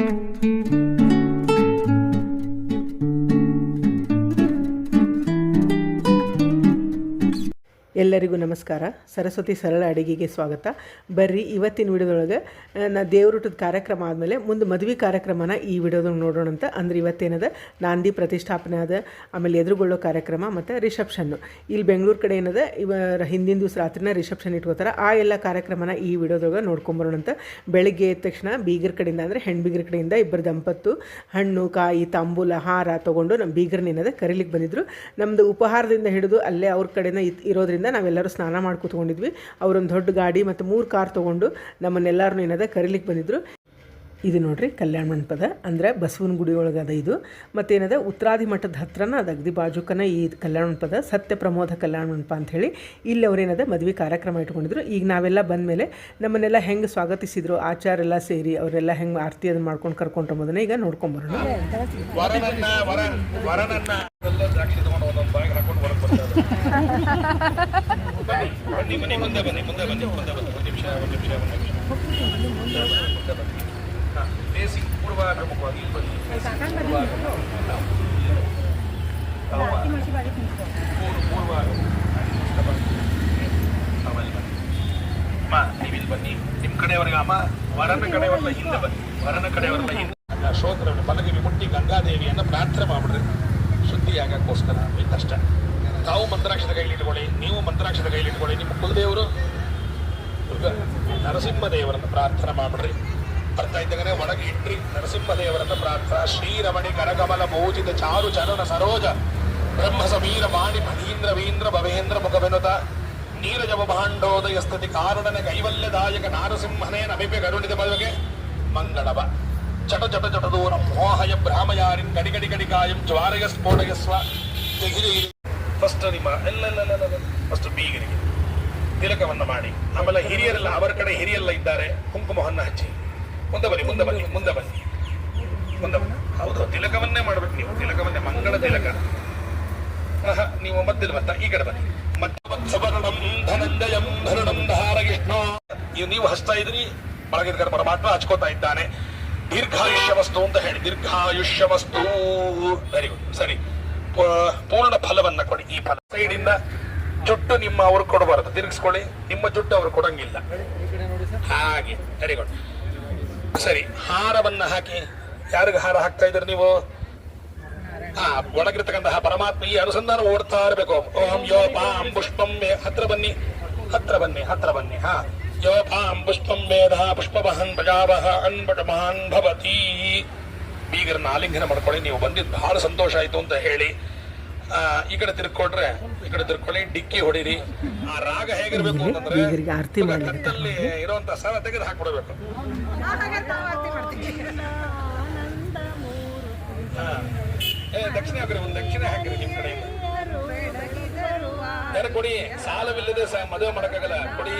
thank you ಎಲ್ಲರಿಗೂ ನಮಸ್ಕಾರ. ಸರಸ್ವತಿ ಸರಳ ಅಡುಗೆಗೆ ಸ್ವಾಗತ. ಬರ್ರಿ, ಇವತ್ತಿನ ವಿಡಿಯೋದೊಳಗೆ ನಾ ದೇವ್ರೂಟದ ಕಾರ್ಯಕ್ರಮ ಆದಮೇಲೆ ಮುಂದೆ ಮದುವೆ ಕಾರ್ಯಕ್ರಮನ ಈ ವಿಡಿಯೋದೊಳಗೆ ನೋಡೋಣ ಅಂತ. ಅಂದ್ರೆ ಇವತ್ತೇನದ? ನಾಂದಿ ಪ್ರತಿಷ್ಠಾಪನೆ ಅದ, ಆಮೇಲೆ ಎದುರುಗೊಳ್ಳೋ ಕಾರ್ಯಕ್ರಮ ಮತ್ತು ರಿಸೆಪ್ಷನ್ನು ಇಲ್ಲಿ ಬೆಂಗಳೂರು ಕಡೆ ಏನದ? ಇವ ಹಿಂದಿನ ದಿವಸ ರಾತ್ರಿನ ರಿಸೆಪ್ಷನ್ ಇಟ್ಕೋತಾರೆ. ಆ ಎಲ್ಲ ಕಾರ್ಯಕ್ರಮನ ಈ ವಿಡಿಯೋದೊಳಗೆ ನೋಡ್ಕೊಂಬರೋಣ ಅಂತ. ಬೆಳಗ್ಗೆ ಎದ್ದ ತಕ್ಷಣ ಬೀಗರ್ ಕಡೆಯಿಂದ ಅಂದರೆ ಹೆಣ್ಣು ಬೀಗರ ಕಡೆಯಿಂದ ಇಬ್ಬರು ದಂಪತ್ತು, ಹಣ್ಣು, ಕಾಯಿ, ತಾಂಬೂಲ, ಹಾರ ತೊಗೊಂಡು ನಮ್ಮ ಬೀಗರನ್ನೇನದ ಕರೀಲಿಕ್ಕೆ ಬಂದಿದ್ರು. ನಮ್ಮದು ಉಪಹಾರದಿಂದ ಹಿಡಿದು ಅಲ್ಲೇ ಅವ್ರ ಕಡೆನ ಇರೋದ್ರಿಂದ ಇರೋದ್ರಿಂದ ನಾವೆಲ್ಲರೂ ಸ್ನಾನ ಮಾಡಿ ಕೂತ್ಕೊಂಡಿದ್ವಿ. ಅವರೊಂದು ದೊಡ್ಡ ಗಾಡಿ ಮತ್ತು ಮೂರು ಕಾರ್ ತೊಗೊಂಡು ನಮ್ಮನ್ನೆಲ್ಲರನ್ನೂ ಏನದ ಕರೀಲಿಕ್ಕೆ ಬಂದಿದ್ರು. ಇದು ನೋಡ್ರಿ ಕಲ್ಯಾಣ ಮಂಟಪದ, ಅಂದ್ರೆ ಬಸವನ ಗುಡಿ ಒಳಗೆ ಅದ ಇದು ಮತ್ತೇನದ ಉತ್ತರಾದಿ ಮಠದ ಹತ್ರನ ಅಗದಿ ಬಾಜುಕನ ಈ ಕಲ್ಯಾಣ ಮಂಟಪದ ಸತ್ಯ ಪ್ರಮೋದ ಕಲ್ಯಾಣ ಮಂಟಪ ಅಂತ ಹೇಳಿ ಇಲ್ಲಿ ಅವ್ರೇನದ ಮದುವೆ ಕಾರ್ಯಕ್ರಮ ಇಟ್ಕೊಂಡಿದ್ರು. ಈಗ ನಾವೆಲ್ಲ ಬಂದ ಮೇಲೆ ನಮ್ಮನ್ನೆಲ್ಲ ಹೆಂಗೆ ಸ್ವಾಗತಿಸಿದ್ರು, ಆಚಾರ ಎಲ್ಲ ಸೇರಿ ಅವರೆಲ್ಲ ಹೆಂಗೆ ಆರತಿ ಅದನ್ನ ಮಾಡ್ಕೊಂಡು ಕರ್ಕೊಂಡ್ರಬೋದನ್ನ ಈಗ ನೋಡ್ಕೊಂಬರೋಣ ಬನ್ನಿ ಬನ್ನಿ ಮುಂದೆ ಬನ್ನಿ ಮುಂದೆ ಬನ್ನಿ ಮುಂದೆ ಬನ್ನಿ ಒಂದು ನಿಮಿಷ ಒಂದು ನಿಮಿಷ ಒಂದು ನಿಮಿಷ ಮುಂದೆ ಬನ್ನಿ ಮುಂದೆ ಬನ್ನಿ ಹಾಂ ಫೇಸಿಂಗ್ ಪೂರ್ವಾಭಿಮುಖವಾಗಿ ಇಲ್ಲಿ ಬನ್ನಿ facing ಪೂರ್ವಾಭಿಮುಖ. ಹಾ. ಹೌದಾ? ಪೂರ್ವ ಪೂರ್ವಾಭಿಮುಖ ಬನ್ನಿ. ಆಮೇಲೆ ಬನ್ನಿ ಅಮ್ಮ ನೀವು ಇಲ್ಲಿ ಬನ್ನಿ ನಿಮ್ಮ ಕಡೆಯವರಿಗೆ ಅಮ್ಮ ವರನ ಕಡೆಯವರೆಲ್ಲ ಹಿಂದೆ ಬನ್ನಿ ವರನ ಕಡೆಯವರೆಲ್ಲ ಹಿಂದೆ ಶ್ರೋತ್ರವನ್ನು ಪಲಗಿವಿ ಮುಟ್ಟಿ ಗಂಗಾದೇವಿಯನ್ನು ಪ್ರಾರ್ಥನೆ ಮಾಡ್ಬಿಡ್ರಿ ಶುದ್ಧಿ ಆಗಕ್ಕೋಸ್ಕರ ಇದ್ದಷ್ಟೇ ತಾವು ಮಂತ್ರಾಕ್ಷದ ಕೈಲಿಟ್ಕೊಳ್ಳಿ ನೀವು ಮಂತ್ರಾಕ್ಷದ ಕೈಲಿ ಇಟ್ಕೊಳ್ಳಿ, ನಿಮ್ಮ ಕುಲದೇವರು ನರಸಿಂಹದೇವರನ್ನು ಪ್ರಾರ್ಥನೆ ಮಾಡ್ಬಿಡ್ರಿ. ಬರ್ತಾ ಇದ್ದಾಗನೆ ಒಳಗೆ ಇಟ್ರಿ, ನರಸಿಂಹದೇವರನ್ನು ಪ್ರಾರ್ಥನಾ. ಶ್ರೀರಮಣಿ ಕರಕಮಲ ಮೋಜಿತ ಚಾರು ಚರಣ ಸರೋಜ, ಬ್ರಹ್ಮ ಸಮೀರ ವಾಣಿ ಫಣೀಂದ್ರ ವೀಂದ್ರ ಭವೇಂದ್ರ ಮುಖವೆನುತ, ನೀರಜವ ಭಾಂಡೋದಯ ಸ್ಥಿತಿ ಕಾರುಣನ ಕೈವಲ್ಯದಾಯಕ ನಾರಸಿಂಹನೇ ನಮಿಪೆ ಕರುಣಿತ ಬದುಗೆ ಮಂಗಳವ. ಚಟ ಚಟ ಚಟ ದೂರ ಮೋಹಯ ಭ್ರಾಮಯಾರಿನ್ ಕಡಿಗಡಿ ಗಡಿ ಗಡಿ ಕಾಯಂ ಜ್ವಾರಯ ಸ್ಫೋಟಯ ಸ್ವ ಫಸ್ಟ್ ನಿಮ್ಮ ಎಲ್ಲ ಫಸ್ಟ್ ಬೀಗರಿಗೆ ತಿಲಕವನ್ನು ಮಾಡಿ. ಆಮೇಲೆ ಹಿರಿಯರೆಲ್ಲ ಅವರ ಕಡೆ ಹಿರಿಯರೆಲ್ಲ ಇದ್ದಾರೆ. ಕುಂಕುಮವನ್ನು ಹಚ್ಚಿ. ಮುಂದೆ ಬನ್ನಿ ಮುಂದೆ ಬನ್ನಿ ಮುಂದೆ ಬನ್ನಿ. ಮುಂದೆ ಬನ್ನಿ. ಹೌದು, ತಿಲಕವನ್ನೇ ಮಾಡ್ಬೇಕು ನೀವು. ತಿಲಕವನ್ನೇ ಮಂಗಳ ತಿಲಕ. ನೀವು ಮಧ್ಯದ ಮತ್ತ ಈ ಕಡೆ ಬನ್ನಿ. ನೀವು ಹಚ್ತಾ ಇದ್ರಿ ಒಳಗಿದ ಕಡೆ ಪರಮಾತ್ಮ ಹಚ್ಕೋತಾ ಇದ್ದಾನೆ. ದೀರ್ಘಾಯುಷ್ಯ ವಸ್ತು ಅಂತ ಹೇಳಿ. ದೀರ್ಘಾಯುಷ್ಯ ವಸ್ತು ವೆರಿ ಗುಡ್ ಸರಿ. ಪೂರ್ಣ ಫಲವನ್ನ ಕೊಡಿ. ಈ ಫಲ ಸೈಡಿಂದ ಜುಟ್ಟು ನಿಮ್ಮ ಅವ್ರು ಕೊಡಬಾರದು. ತಿರುಗಿಸ್ಕೊಳ್ಳಿ. ನಿಮ್ಮ ಜುಟ್ಟು ಅವರು ಕೊಡಂಗಿಲ್ಲ. ಹಾಗೆ. ವೆರಿ ಗುಡ್ ಸರಿ. ಹಾರವನ್ನ ಹಾಕಿ. ಯಾರಿಗೆ ಹಾರ ಹಾಕ್ತಾ ಇದ್ರಿ ನೀವು? ಹಾ ಒಳಗಿರ್ತಕ್ಕಂತಹ ಪರಮಾತ್ಮ ಈ ಅನುಸಂಧಾನ ಓಡ್ತಾ ಇರಬೇಕು. ಓಂ ಯೋ ಪಾಂ ಪುಷ್ಪಂ ಹತ್ರ ಬನ್ನಿ. ಹತ್ರ ಬನ್ನಿ ಹತ್ರ ಬನ್ನಿ. ಹಾ. ಯೋ ಪಾಂ ಪುಷ್ಪಂ ವೇದ ಪುಷ್ಪವಹನ್ ಪ್ರಜಾವಹ ಅನ್ಪಟಮಾನ್ ಭವತಿ. ಬೀಗರನ್ನ ಆಲಿಂಗನ ಮಾಡ್ಕೊಳ್ಳಿ ನೀವು ಬಂದಿದ್ದು ಬಹಳ ಸಂತೋಷ ಆಯ್ತು ಅಂತ ಹೇಳಿ ಈ ಕಡೆ ತಿರ್ಕೊಟ್ರೆ ಈ ಕಡೆ ತಿರ್ಕೊಳ್ಳಿ ಡಿಕ್ಕಿ ಹೊಡಿರಿ. ಆ ರಾಗ ಹೇಗಿರ್ಬೇಕು ಅಂತಂದ್ರೆ ಕತ್ತಲ್ಲಿ ಇರುವಂತ ಸರ ತೆಗೆದು ಹಾಕ್ಬಿಡ್ಬೇಕು. ದಕ್ಷಿಣ ಹಾಕ್ರಿ ಒಂದು ದಕ್ಷಿಣ ಹಾಕಿರಿ ನಿಮ್ ಕಡೆಯಿಂದ. ಯಾರು ಕೊಡಿ? ಸಾಲವಿಲ್ಲದೆ ಸಹ ಮದುವೆ ಮಾಡಕ್ಕಾಗಲ್ಲ. ಕೊಡಿ.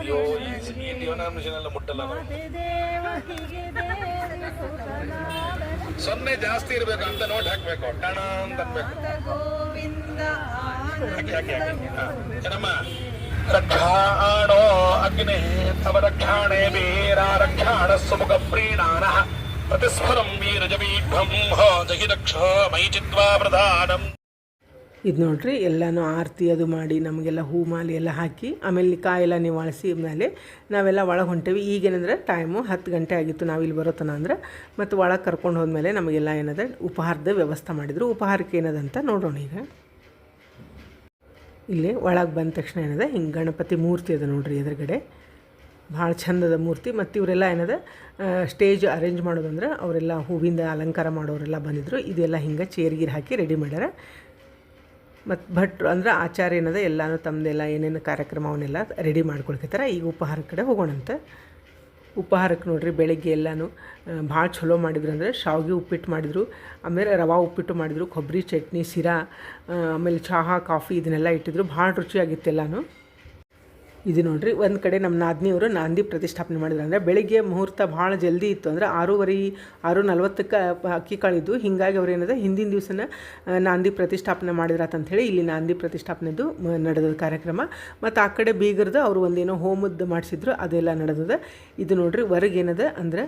ಅಯ್ಯೋ ಈ ಜೀವನ ಮಿಷನ್ ಎಲ್ಲ ಮುಟ್ಟಲ್ಲ ನಾವು. ಸೊನ್ನೆ ಜಾಸ್ತಿ ಇರ್ಬೇಕು ಅಂತ ನೋಟ್ ಹಾಕ್ಬೇಕು. ಟಣ ಅಂತ ಅನ್ಬೇಕು. ಅಗ್ನಿ ಹಾಕಿ ಹಾಕಿ ಹಾ. ಏನಮ್ಮ? ರಕ್ಷಾಣೋ ಅಗ್ನೇ ತವ ರಕ್ಷಾಣೆ ವೀರ ರಕ್ಷಾಣ ಸುಮುಖ ಪ್ರೀಣಾನ. ಪ್ರತಿಸ್ಫುರಂ ವೀರಜವೀಢ್ವಂ ಜಹಿ ರಕ್ಷ ಮೈ ಚಿತ್ವಾ ಪ್ರಧಾನಂ. ಇದು ನೋಡ್ರಿ, ಎಲ್ಲನೂ ಆರತಿ ಅದು ಮಾಡಿ ನಮಗೆಲ್ಲ ಹೂ ಮಾಲೆ ಎಲ್ಲ ಹಾಕಿ, ಆಮೇಲೆ ಕಾಯೆಲ್ಲ ನಿವಾಳಿಸಿ ಮೇಲೆ ನಾವೆಲ್ಲ ಒಳಗೆ ಹೊಂಟೇವಿ. ಈಗೇನಂದ್ರೆ ಟೈಮು ಹತ್ತು ಗಂಟೆ ಆಗಿತ್ತು ನಾವು ಇಲ್ಲಿ ಬರೋತನ ಅಂದ್ರೆ, ಮತ್ತು ಒಳಗೆ ಕರ್ಕೊಂಡು ಹೋದ್ಮೇಲೆ ನಮಗೆಲ್ಲ ಏನದ, ಉಪಹಾರದ ವ್ಯವಸ್ಥೆ ಮಾಡಿದರು. ಉಪಹಾರಕ್ಕೆ ಏನದ ಅಂತ ನೋಡೋಣ ಈಗ. ಇಲ್ಲಿ ಒಳಗೆ ಬಂದ ತಕ್ಷಣ ಏನದ, ಹಿಂಗೆ ಗಣಪತಿ ಮೂರ್ತಿ ಅದ ನೋಡ್ರಿ ಎದುರುಗಡೆ. ಭಾಳ ಚಂದದ ಮೂರ್ತಿ. ಮತ್ತು ಇವರೆಲ್ಲ ಏನದ ಸ್ಟೇಜ್ ಅರೇಂಜ್ ಮಾಡೋದಂದ್ರೆ ಅವರೆಲ್ಲ ಹೂವಿಂದ ಅಲಂಕಾರ ಮಾಡೋರೆಲ್ಲ ಬಂದಿದ್ರು. ಇದೆಲ್ಲ ಹಿಂಗೆ ಚೇರ್ಗೀರ್ ಹಾಕಿ ರೆಡಿ ಮಾಡ್ಯಾರ. ಮತ್ತು ಭಟ್ರು ಅಂದ್ರೆ ಆಚಾರ್ಯ ಏನದ, ಎಲ್ಲನೂ ತಮ್ಮದೆಲ್ಲ ಏನೇನು ಕಾರ್ಯಕ್ರಮ ಅವನ್ನೆಲ್ಲ ರೆಡಿ ಮಾಡ್ಕೊಳ್ಕತ್ತಾರ. ಈಗ ಉಪಹಾರ ಕಡೆ ಹೋಗೋಣಂತೆ. ಉಪಹಾರಕ್ಕೆ ನೋಡ್ರಿ ಬೆಳಗ್ಗೆ ಎಲ್ಲನೂ ಭಾಳ ಚಲೋ ಮಾಡಿದ್ರು ಅಂದರೆ ಶಾವಿಗೆ ಉಪ್ಪಿಟ್ಟು ಮಾಡಿದರು, ಆಮೇಲೆ ರವಾ ಉಪ್ಪಿಟ್ಟು ಮಾಡಿದರು ಕೊಬ್ಬರಿ ಚಟ್ನಿ ಸಿರಾ ಆಮೇಲೆ ಚಹಾ, ಕಾಫಿ ಇದನ್ನೆಲ್ಲ ಇಟ್ಟಿದ್ರು. ಭಾಳ ರುಚಿಯಾಗಿತ್ತು ಎಲ್ಲನೂ. ಇದು ನೋಡ್ರಿ, ಒಂದು ಕಡೆ ನಮ್ಮ ನಾದಿನಿಯವರು ನಾಂದಿ ಪ್ರತಿಷ್ಠಾಪನೆ ಮಾಡಿದ್ರು. ಅಂದರೆ ಬೆಳಿಗ್ಗೆ ಮುಹೂರ್ತ ಭಾಳ ಜಲ್ದಿ ಇತ್ತು. ಅಂದ್ರೆ ಆರೂವರೆ, ಆರು ನಲ್ವತ್ತಕ್ಕೆ ಅಕ್ಕಿ ಕಾಳಿದ್ದು. ಹೀಗಾಗಿ ಅವ್ರು ಏನದ, ಹಿಂದಿನ ದಿವಸನ ನಾಂದಿ ಪ್ರತಿಷ್ಠಾಪನೆ ಮಾಡಿದ್ರಾತಂಥೇಳಿ ಇಲ್ಲಿ ನಾಂದಿ ಪ್ರತಿಷ್ಠಾಪನೆದು ನಡೆದ ಕಾರ್ಯಕ್ರಮ. ಮತ್ತು ಆ ಕಡೆ ಬೀಗರ್ದು ಅವರು ಒಂದೇನೋ ಹೋಮದ್ದು ಮಾಡಿಸಿದ್ರು, ಅದೆಲ್ಲ ನಡೆದದ. ಇದು ನೋಡ್ರಿ, ಹೊರಗೆ ಏನದ ಅಂದ್ರೆ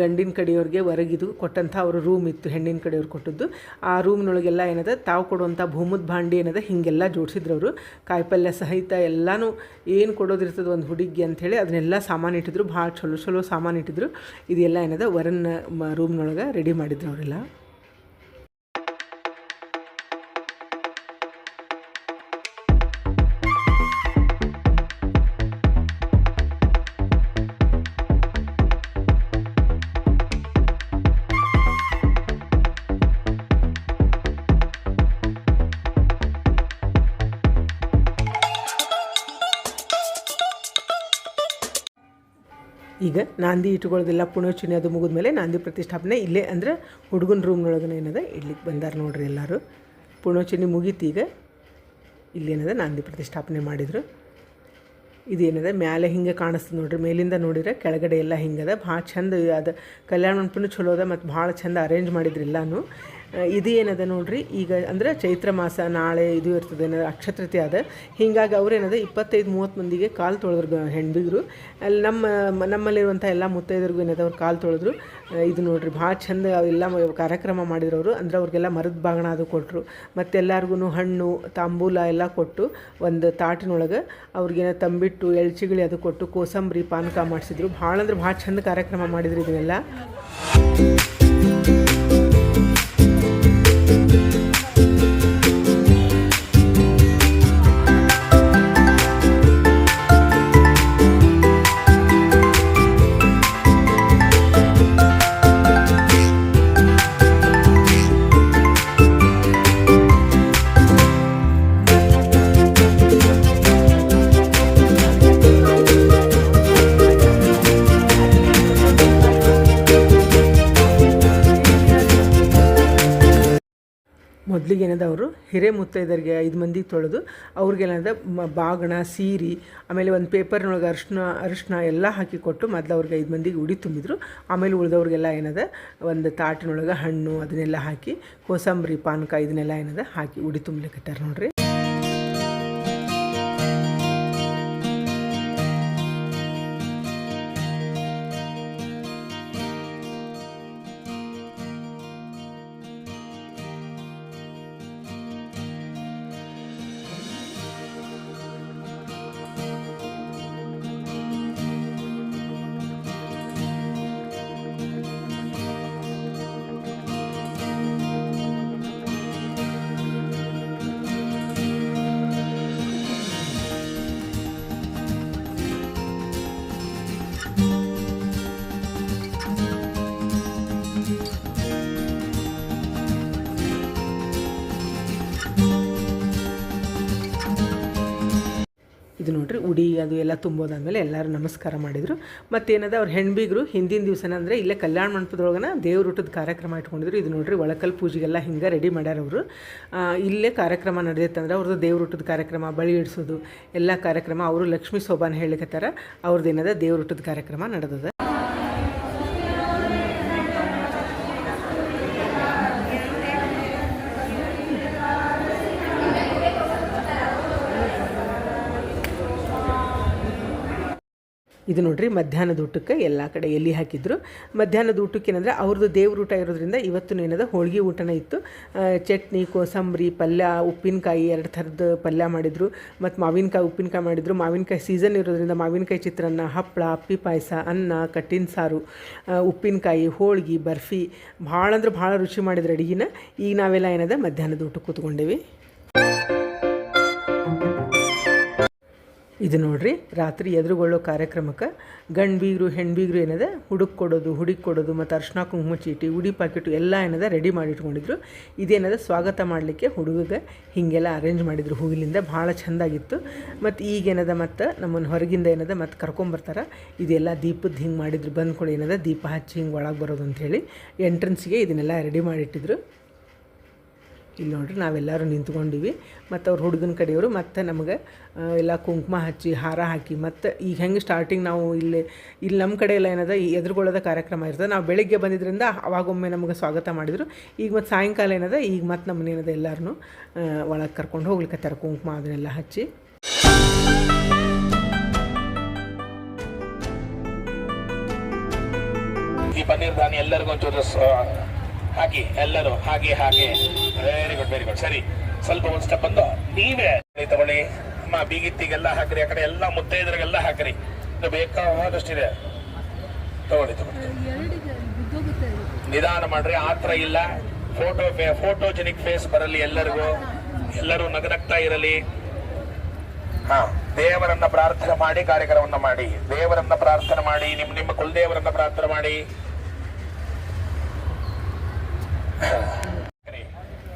ಗಂಡಿನ ಕಡೆಯವ್ರಿಗೆ ಹೊರಗಿದು ಕೊಟ್ಟಂಥ ಅವರು ರೂಮ್ ಇತ್ತು, ಹೆಣ್ಣಿನ ಕಡೆಯವ್ರು ಕೊಟ್ಟದ್ದು. ಆ ರೂಮ್ನೊಳಗೆಲ್ಲ ಏನದ, ತಾವು ಕೊಡುವಂಥ ಭೂಮದ ಭಾಂಡಿ ಏನದ ಹೀಗೆಲ್ಲ ಜೋಡಿಸಿದ್ರು ಅವರು. ಕಾಯಿಪಲ್ಯ ಸಹಿತ ಎಲ್ಲನೂ ಏನು ಕೊಡೋದಿರ್ತದೆ ಒಂದು ಹುಡುಗಿ ಅಂಥೇಳಿ ಅದನ್ನೆಲ್ಲ ಸಾಮಾನು ಇಟ್ಟಿದ್ರು. ಭಾಳ ಚಲೋ ಚಲೋ ಸಾಮಾನು ಇಟ್ಟಿದ್ರು. ಇದೆಲ್ಲ ಏನದ, ವರನ್ನ ರೂಮ್ನೊಳಗೆ ರೆಡಿ ಮಾಡಿದ್ರು ಅವರೆಲ್ಲ. ಈಗ ನಾಂದಿ ಇಟ್ಕೊಳ್ಳೋದೆಲ್ಲ ಪುಣೋಚನೆ ಅದು ಮುಗಿದ ಮೇಲೆ ನಾಂದಿ ಪ್ರತಿಷ್ಠಾಪನೆ ಇಲ್ಲೇ ಅಂದ್ರೆ ಹುಡುಗನ ರೂಮ್ನೊಳಗನೆ ಏನದ? ಇಡ್ಲಿಕ್ಕೆ ಬಂದಾರ ನೋಡ್ರಿ ಎಲ್ಲರೂ. ಪುಣೋಚನೆ ಮುಗೀತು ಈಗ. ಇಲ್ಲೇನದ ನಾಂದಿ ಪ್ರತಿಷ್ಠಾಪನೆ ಮಾಡಿದರು. ಇದೇನದ ಮ್ಯಾಲೆ ಹಿಂಗೆ ಕಾಣಿಸ್ತದೆ ನೋಡ್ರಿ. ಮೇಲಿಂದ ನೋಡಿದ್ರೆ ಕೆಳಗಡೆ ಎಲ್ಲ ಹಿಂಗದ. ಭಾಳ ಚಂದ ಅದು ಕಲ್ಯಾಣ ಮಂಟಪನೂ ಚಲೋ ಅದ ಮತ್ತು ಭಾಳ ಚಂದ ಅರೇಂಜ್ ಮಾಡಿದ್ರು ಎಲ್ಲನೂ ಇದು ಏನದ ನೋಡ್ರಿ? ಈಗ ಅಂದ್ರೆ ಚೈತ್ರ ಮಾಸ ನಾಳೆ ಇದು ಇರ್ತದೆ, ಏನದ ಅಕ್ಷತ್ರತೆ ಅದ. ಹಿಂಗಾಗಿ ಅವ್ರೇನದ ಇಪ್ಪತ್ತೈದು ಮೂವತ್ತು ಮಂದಿಗೆ ಕಾಲು ತೊಳೆದ್ರು ಹೆಂಡಿದ್ರು ಅಲ್ಲಿ ನಮ್ಮ ನಮ್ಮಲ್ಲಿರುವಂಥ ಎಲ್ಲ ಮುತ್ತೈದರಿಗೂ ಏನದ, ಅವ್ರು ಕಾಲು ತೊಳೆದ್ರು. ಇದು ನೋಡ್ರಿ, ಭಾಳ ಚಂದ ಎಲ್ಲ ಕಾರ್ಯಕ್ರಮ ಮಾಡಿದ್ರು ಅವರು ಅಂದ್ರೆ ಅವ್ರಿಗೆಲ್ಲ ಮರದ ಬಾಗಣ ಅದು ಕೊಟ್ಟರು ಮತ್ತೆಲ್ಲರಿಗೂ ಹಣ್ಣು, ತಾಂಬೂಲ ಎಲ್ಲ ಕೊಟ್ಟು ಒಂದು ತಾಟಿನೊಳಗೆ ಅವ್ರಿಗೇನ ತಂಬಿಟ್ಟು, ಎಳ್ಚಿಗಳಿ ಅದು ಕೊಟ್ಟು, ಕೋಸಂಬರಿ, ಪಾನಕ ಮಾಡಿಸಿದ್ರು. ಭಾಳ ಅಂದ್ರೆ ಭಾಳ ಚಂದ ಕಾರ್ಯಕ್ರಮ ಮಾಡಿದ್ರು ಇದನ್ನೆಲ್ಲ. ಮೊದಲಿಗೆ ಏನದ ಅವರು? ಹಿರೇ ಮುತ್ತೈದರಿಗೆ ಐದು ಮಂದಿಗೆ ತೊಳೆದು ಅವ್ರಿಗೇನದ ಮ, ಬಾಗಣ, ಸೀರೆ, ಆಮೇಲೆ ಒಂದು ಪೇಪರ್ನೊಳಗೆ ಅರಿಶಿನ ಅರಿಶಿನ ಎಲ್ಲ ಹಾಕಿ ಕೊಟ್ಟು ಮೊದಲು ಅವ್ರಿಗೆ ಐದು ಮಂದಿಗೆ ಉಡಿ ತುಂಬಿದ್ರು. ಆಮೇಲೆ ಉಳಿದವ್ರಿಗೆಲ್ಲ ಏನದ? ಒಂದು ತಾಟಿನೊಳಗೆ ಹಣ್ಣು ಅದನ್ನೆಲ್ಲ ಹಾಕಿ, ಕೋಸಂಬರಿ, ಪಾನಕ ಇದನ್ನೆಲ್ಲ ಏನದ? ಹಾಕಿ ಉಡಿ ತುಂಬಲಿಕ್ಕತ್ತಾರ ನೋಡ್ರಿ. ಉಡಿ ಅದು ಎಲ್ಲ ತುಂಬೋದಾದಮೇಲೆ ಎಲ್ಲರೂ ನಮಸ್ಕಾರ ಮಾಡಿದರು. ಮತ್ತೇನದ ಅವ್ರು ಹೆಣ್ಬಿಗರು ಹಿಂದಿನ ದಿವಸನ ಅಂದರೆ ಇಲ್ಲೇ ಕಲ್ಯಾಣ ಮಂಟಪದೊಳಗನ ದೇವ್ರ ಊಟದ ಕಾರ್ಯಕ್ರಮ ಇಟ್ಕೊಂಡಿದ್ರು. ಇದು ನೋಡ್ರಿ ಒಳಕಲ್ ಪೂಜೆಗೆಲ್ಲ ಹಿಂಗೆ ರೆಡಿ ಮಾಡ್ಯಾರ ಅವರು. ಇಲ್ಲೇ ಕಾರ್ಯಕ್ರಮ ನಡೆದೈತಂದ್ರೆ ಅವ್ರದ್ದು ದೇವ್ರ ಊಟದ ಕಾರ್ಯಕ್ರಮ, ಬಳಿ ಇಡಿಸೋದು, ಎಲ್ಲ ಕಾರ್ಯಕ್ರಮ ಅವರು ಲಕ್ಷ್ಮೀ ಶೋಭಾನ ಹೇಳಿಕತ್ತಾರ ಅವ್ರದ್ದು ಏನದ ದೇವ್ರ ಊಟದ ಕಾರ್ಯಕ್ರಮ ನಡೆದದ. ಇದು ನೋಡ್ರಿ, ಮಧ್ಯಾಹ್ನದ ಊಟಕ್ಕೆ ಎಲ್ಲ ಕಡೆ ಎಲ್ಲಿ ಹಾಕಿದ್ರು. ಮಧ್ಯಾಹ್ನದ ಊಟಕ್ಕೆ ಏನಂದ್ರೆ, ಅವ್ರದ್ದು ದೇವ್ರ ಊಟ ಇರೋದ್ರಿಂದ ಇವತ್ತು ಏನದ, ಹೋಳಿಗೆ ಊಟನ ಇತ್ತು. ಚಟ್ನಿ, ಕೋಸಂಬರಿ, ಪಲ್ಯ, ಉಪ್ಪಿನಕಾಯಿ ಎರಡು ಥರದ ಪಲ್ಯ ಮಾಡಿದರು. ಮತ್ತು ಮಾವಿನಕಾಯಿ, ಉಪ್ಪಿನಕಾಯಿ ಮಾಡಿದರು. ಮಾವಿನಕಾಯಿ ಸೀಸನ್ ಇರೋದ್ರಿಂದ ಮಾವಿನಕಾಯಿ ಚಿತ್ರಾನ್ನ, ಹಪ್ಪಳ, ಅಪ್ಪಿ ಪಾಯಸ, ಅನ್ನ ಕಟ್ಟಿನ ಸಾರು ಉಪ್ಪಿನಕಾಯಿ, ಹೋಳ್ಗೆ, ಬರ್ಫಿ, ಭಾಳ ಅಂದ್ರೆ ಭಾಳ ರುಚಿ ಮಾಡಿದ್ರು ಅಡುಗೆನ. ಈಗ ನಾವೆಲ್ಲ ಏನದ, ಮಧ್ಯಾಹ್ನದ ಊಟಕ್ಕೆ ಕೂತ್ಕೊಂಡೇವಿ. ಇದು ನೋಡ್ರಿ, ರಾತ್ರಿ ಎದುರುಗೊಳ್ಳೋ ಕಾರ್ಯಕ್ರಮಕ್ಕೆ ಗಂಡು ಬೀಗರು ಹೆಣ್ಣು ಬೀಗರು ಏನದ, ಹುಡುಕ್ ಕೊಡೋದು ಹುಡುಕ್ ಕೊಡೋದು, ಮತ್ತು ಅರ್ಶಿನ ಕುಂಕುಮ ಚೀಟಿ, ಉಡಿ ಪಾಕೆಟು ಎಲ್ಲ ಏನದ ರೆಡಿ ಮಾಡಿ ಇಟ್ಕೊಂಡಿದ್ರು ಇದೇನದ ಸ್ವಾಗತ ಮಾಡಲಿಕ್ಕೆ ಹುಡುಗಗೆ ಹೀಗೆಲ್ಲ ಅರೇಂಜ್ ಮಾಡಿದ್ರು. ಹೂವಿಲಿಂದ ಭಾಳ ಚೆಂದಾಗಿತ್ತು. ಮತ್ತು ಈಗೇನದ ಮತ್ತು ನಮ್ಮನ್ನು ಹೊರಗಿಂದ ಏನದ ಮತ್ತು ಕರ್ಕೊಂಬರ್ತಾರೆ. ಇದೆಲ್ಲ ದೀಪದ ಹಿಂಗೆ ಮಾಡಿದ್ರು. ಬಂದ್ಕೊಳ್ಳಿ ಏನದ ದೀಪ ಹಚ್ಚಿ ಹಿಂಗೆ ಒಳಗೆ ಬರೋದು ಅಂಥೇಳಿ ಎಂಟ್ರೆನ್ಸ್ಗೆ ಇದನ್ನೆಲ್ಲ ರೆಡಿ ಮಾಡಿಟ್ಟಿದ್ರು. ಇಲ್ಲಿ ನೋಡ್ರಿ ನಾವೆಲ್ಲರೂ ನಿಂತ್ಕೊಂಡಿವಿ. ಮತ್ತು ಅವ್ರ ಹುಡುಗನ ಕಡೆಯವರು ಮತ್ತು ನಮಗೆ ಎಲ್ಲ ಕುಂಕುಮ ಹಚ್ಚಿ, ಹಾರ ಹಾಕಿ, ಮತ್ತು ಈಗ ಹೆಂಗೆ ಸ್ಟಾರ್ಟಿಂಗ್ ನಾವು ಇಲ್ಲಿ ಇಲ್ಲಿ ನಮ್ಮ ಕಡೆ ಎಲ್ಲ ಏನದ, ಈ ಎದುರುಗೊಳ್ಳೋದ ಕಾರ್ಯಕ್ರಮ ಇರ್ತದೆ. ನಾವು ಬೆಳಗ್ಗೆ ಬಂದಿದ್ದರಿಂದ ಅವಾಗೊಮ್ಮೆ ನಮಗೆ ಸ್ವಾಗತ ಮಾಡಿದರು. ಈಗ ಮತ್ತು ಸಾಯಂಕಾಲ ಏನದ, ಈಗ ಮತ್ತು ನಮ್ಮನ್ನ ಏನದ ಎಲ್ಲರೂ ಒಳಗೆ ಕರ್ಕೊಂಡು ಹೋಗ್ಲಿಕ್ಕತ್ತಾರ ಕುಂಕುಮ ಅದನ್ನೆಲ್ಲ ಹಚ್ಚಿ. ಈ ಪನ್ನೀರ್ ದಾನಿ ಎಲ್ಲರಿಗೂ ಒಂಚೂರು ಹಾಕಿ ಎಲ್ಲರೂ ಹಾಗೆ ಹಾಗೆ. ವೆರಿ ಗುಡ್ ವೆರಿ ಗುಡ್ ಸರಿ, ಸ್ವಲ್ಪ ಒಂದು ಸ್ಟೆಪ್ ಬಂದು ನೀವೇ ತಗೊಳ್ಳಿ. ಅಮ್ಮ, ಬೀಗಿತ್ತಿಗೆಲ್ಲ ಹಾಕ್ರಿ, ಆ ಕಡೆ ಎಲ್ಲ ಮುತ್ತೈದರಿಗೆಲ್ಲ ಹಾಕ್ರಿ. ಇದು ಬೇಕಾದಷ್ಟಿದೆ. ತಗೊಳ್ಳಿ ತಗೊಳ್ಳಿ ನಿಧಾನ ಮಾಡ್ರಿ ಆತರ ಇಲ್ಲ. ಫೋಟೋ ಫೋಟೋಜೆನಿಕ್ ಫೇಸ್ ಬರಲಿ ಎಲ್ಲರಿಗೂ. ಎಲ್ಲರೂ ನಗನಗ್ತಾ ಇರಲಿ. ಹಾ, ದೇವರನ್ನ ಪ್ರಾರ್ಥನೆ ಮಾಡಿ ಕಾರ್ಯಕ್ರಮವನ್ನ ಮಾಡಿ. ದೇವರನ್ನ ಪ್ರಾರ್ಥನೆ ಮಾಡಿ ನಿಮ್ ನಿಮ್ಮ ಕುಲದೇವರನ್ನ ಪ್ರಾರ್ಥನೆ ಮಾಡಿ.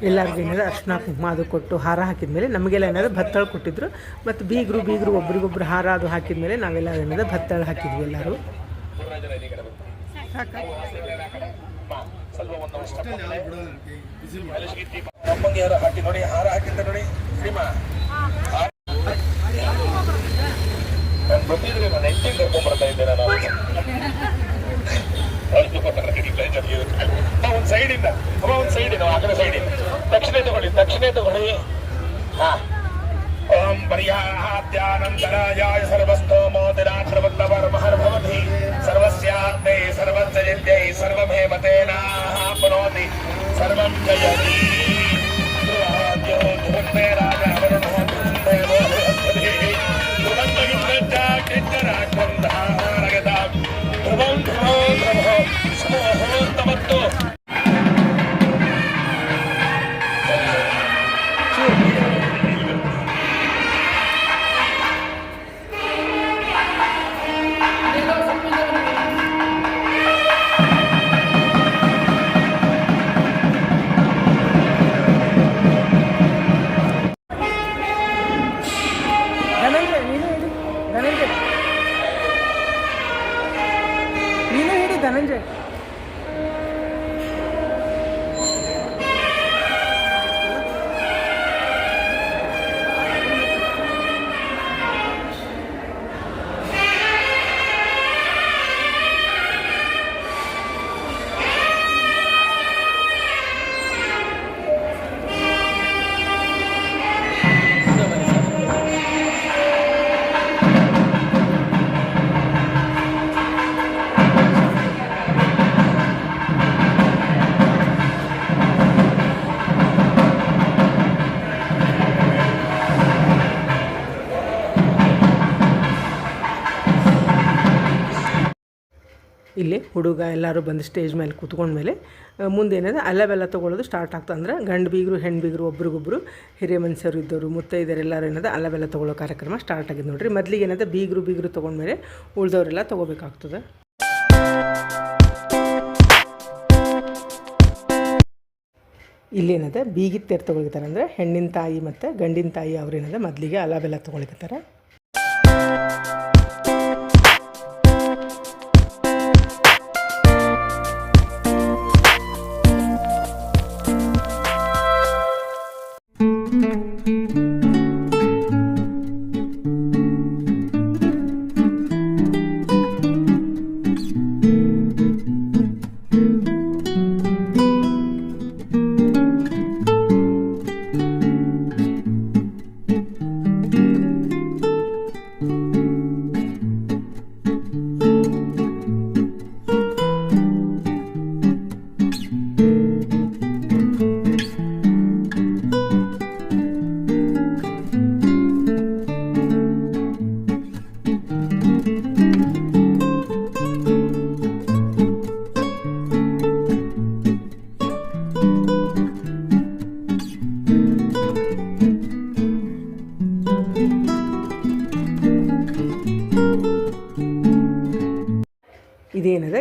ಎಲ್ಲರಿಗೂ ಏನಾದ್ರು ಅರ್ಶಿನ ಕುಂಕುಮ ಅದು ಕೊಟ್ಟು ಹಾರ ಹಾಕಿದ್ಮೇಲೆ ನಮಗೆಲ್ಲ ಏನಾದ್ರು ಭತ್ತಳು ಕೊಟ್ಟಿದ್ರು. ಮತ್ತು ಬೀಗರು ಬೀಗರು ಒಬ್ರಿಗೊಬ್ರು ಹಾರ ಅದು ಹಾಕಿದ್ಮೇಲೆ ನಾವೆಲ್ಲ ಏನಾದ್ರು ಭತ್ತಳು ಹಾಕಿದ್ವಿ ಎಲ್ಲರೂ. ನೋಡಿ ನಾನು ಸೈಡ್ ಇಂದ ಅಮ್ಮ, ಒಂದ್ ಸೈಡ್ ಇಂದ, ಆ ಸೈಡ್ ಇಂದ. ದಕ್ಷಿಣೆ ತಗೊಳ್ಳಿ ದಕ್ಷಿಣೆ ತಗೊಳ್ಳಿ. ಹಾ. ಓಂ ಪರ್ಯಾಹಾತ್ಯಾನಂತರಾಯಾಯ ಸರ್ವಸ್ತೋಮೋದಿರಾತ್ರವಲ್ಲವರ್ಮಹರ್ಭವತಿ ಸರ್ವಸ್ಯಾತ್ಮೈ ಸರ್ವಜ್ಜಯತ್ಯೈ ಸರ್ವಮೇವ ತೇನಾಪ್ನೋತಿ ಸರ್ವಂ ಜಯತಿ. ಧ್ರುವಂತೆ ರಾಜ ವರುಣೋ ಧ್ರುವಂತಗಿಂತ ಕಿಂಚರಾಕ್ಷಂ ಧಾರಯತ ಧ್ರುವಂ ಧ್ರುವೋ ಧ್ರುವೋ. ಇಲ್ಲಿ ಹುಡುಗ ಎಲ್ಲರೂ ಬಂದು ಸ್ಟೇಜ್ ಮೇಲೆ ಕೂತ್ಕೊಂಡ್ಮೇಲೆ ಮೇಲೆ ಮುಂದೆ ಏನಿದೆ ಅಲ್ಲ ಬೆಲ್ಲ ತೊಗೊಳ್ಳೋದು ಸ್ಟಾರ್ಟ್ ಆಗ್ತದೆ ಅಂದ್ರೆ ಗಂಡು ಬೀಗರು ಹೆಣ್ಣು ಬೀಗರು, ಒಬ್ರಿಗೊಬ್ರು, ಹಿರಿಯ ಮನುಷ್ಯರು ಇದ್ದವರು ಮುತ್ತೈದರೆಲ್ಲರೂ ಏನದ ಅಲ್ಲವೆಲ್ಲ ತೊಗೊಳ್ಳೋ ಕಾರ್ಯಕ್ರಮ ಸ್ಟಾರ್ಟ್ ಆಗಿದೆ ನೋಡಿರಿ. ಮೊದಲಿಗೆ ಏನದ, ಬೀಗರು ಬೀಗರು ತೊಗೊಂಡ್ಮೇಲೆ ಉಳ್ದವರೆಲ್ಲ ತೊಗೋಬೇಕಾಗ್ತದೆ. ಇಲ್ಲೇನದ ಬೀಗಿತ್ತೇರು ತೊಗೊಳಿತಾರೆ ಅಂದರೆ ಹೆಣ್ಣಿನ ತಾಯಿ ಮತ್ತು ಗಂಡಿನ ತಾಯಿ ಅವ್ರೇನದ ಮೊದಲಿಗೆ ಅಲ ಬೆಲ್ಲ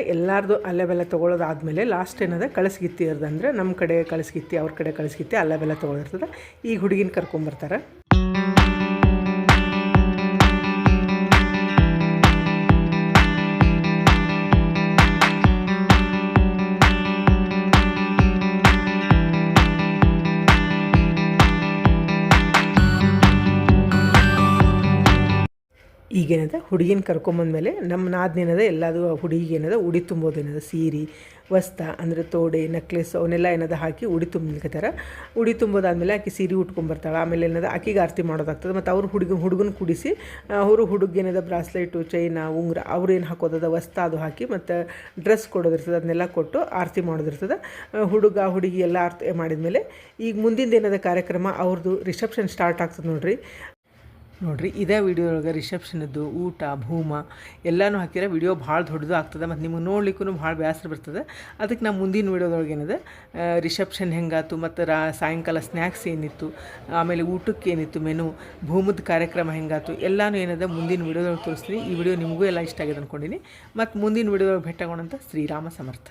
ಎಲ್ಲಾರ್ದು ಅಲ್ಲೇ ಬೆಲ್ಲ ತೊಗೊಳೋದಾದ್ಮೇಲೆ ಲಾಸ್ಟ್ ಏನದ, ಕಳಿಸ್ಗಿತ್ತಿ ಇರ್ದು ಅಂದ್ರೆ ನಮ್ಮ ಕಡೆ ಕಳಿಸ್ಗಿತ್ತಿ, ಅವ್ರ ಕಡೆ ಕಳಿಸ್ಗಿತ್ತಿ ಅಲ್ಲೇ ಬೆಲ್ಲ ತೊಗೊಳಿರ್ತದೆ. ಈಗ ಹುಡುಗಿನ ಕರ್ಕೊಂಬರ್ತಾರೆ. ಈಗೇನದ ಹುಡುಗಿನ ಕರ್ಕೊಂಬಂದ್ಮೇಲೆ ನಮ್ಮ ನಾದ್ನೇನದ ಎಲ್ಲದು ಹುಡುಗಿಗೆ ಏನದ, ಉಡಿ ತುಂಬೋದೇನದ ಸೀರೆ ವಸ್ತ ಅಂದರೆ ತೋಡೆ ನೆಕ್ಲೆಸ್ ಅವನ್ನೆಲ್ಲ ಏನದ ಹಾಕಿ ಉಡಿ ತುಂಬ್ಲಿಕತ್ತಾರ ಉಡಿ ತುಂಬೋದಾದ್ಮೇಲೆ ಆಕೆ ಸೀರೆ ಉಟ್ಕೊಂಬರ್ತಾಳೆ. ಆಮೇಲೆ ಏನದ, ಆಕಿಗೆ ಆರತಿ ಮಾಡೋದಾಗ್ತದೆ. ಮತ್ತು ಅವ್ರು ಹುಡುಗ, ಹುಡುಗನ ಕುಡಿಸಿ ಅವರು ಹುಡುಗೇನದ ಬ್ರಾಸ್ಲೆಟು ಚೈನ ಉಂಗುರ, ಅವ್ರು ಏನು ಹಾಕೋದದ ವಸ್ತ ಅದು ಹಾಕಿ ಮತ್ತು ಡ್ರೆಸ್ ಕೊಡೋದಿರ್ತದೆ, ಅದನ್ನೆಲ್ಲ ಕೊಟ್ಟು ಆರತಿ ಮಾಡೋದಿರ್ತದೆ. ಹುಡುಗ, ಹುಡುಗಿ ಎಲ್ಲ ಆರತಿ ಮಾಡಿದ್ಮೇಲೆ ಈಗ ಮುಂದಿನ ಏನದ ಕಾರ್ಯಕ್ರಮ ಅವ್ರದ್ದು ರಿಸೆಪ್ಷನ್ ಸ್ಟಾರ್ಟ್ ಆಗ್ತದೆ ನೋಡ್ರಿ. ನೋಡಿರಿ, ಇದೇ ವಿಡಿಯೋದೊಳಗೆ ರಿಸೆಪ್ಷನದ್ದು ಊಟ, ಭೂಮ, ಎಲ್ಲಾನು ಹಾಕಿದ್ರೆ ವಿಡಿಯೋ ಭಾಳ ದೊಡ್ಡದು ಆಗ್ತದೆ. ಮತ್ತು ನಿಮಗೆ ನೋಡ್ಲಿಕ್ಕೂ ಭಾಳ ಬೇಸರ ಬರ್ತದೆ. ಅದಕ್ಕೆ ನಾವು ಮುಂದಿನ ವಿಡಿಯೋದೊಳಗೆ ಏನಿದೆ ರಿಸೆಪ್ಷನ್ ಹೆಂಗಾಯ್ತು ಮತ್ತು ರಾ, ಸಾಯಂಕಾಲ ಸ್ನ್ಯಾಕ್ಸ್ ಏನಿತ್ತು, ಆಮೇಲೆ ಊಟಕ್ಕೆ ಏನಿತ್ತು ಮೆನು, ಭೂಮದ ಕಾರ್ಯಕ್ರಮ ಹೆಂಗಾಯ್ತು ಎಲ್ಲಾನು ಏನಿದೆ ಮುಂದಿನ ವಿಡಿಯೋದೊಳಗೆ ತೋರಿಸ್ತೀನಿ. ಈ ವಿಡಿಯೋ ನಿಮಗೂ ಎಲ್ಲ ಇಷ್ಟ ಆಗಿದೆ ಅಂದ್ಕೊಂಡಿನಿ ಮತ್ತು ಮುಂದಿನ ವಿಡಿಯೋದೊಳಗೆ ಭೇಟಾಗೋಣಂತ ಶ್ರೀರಾಮ ಸಮರ್ಥ.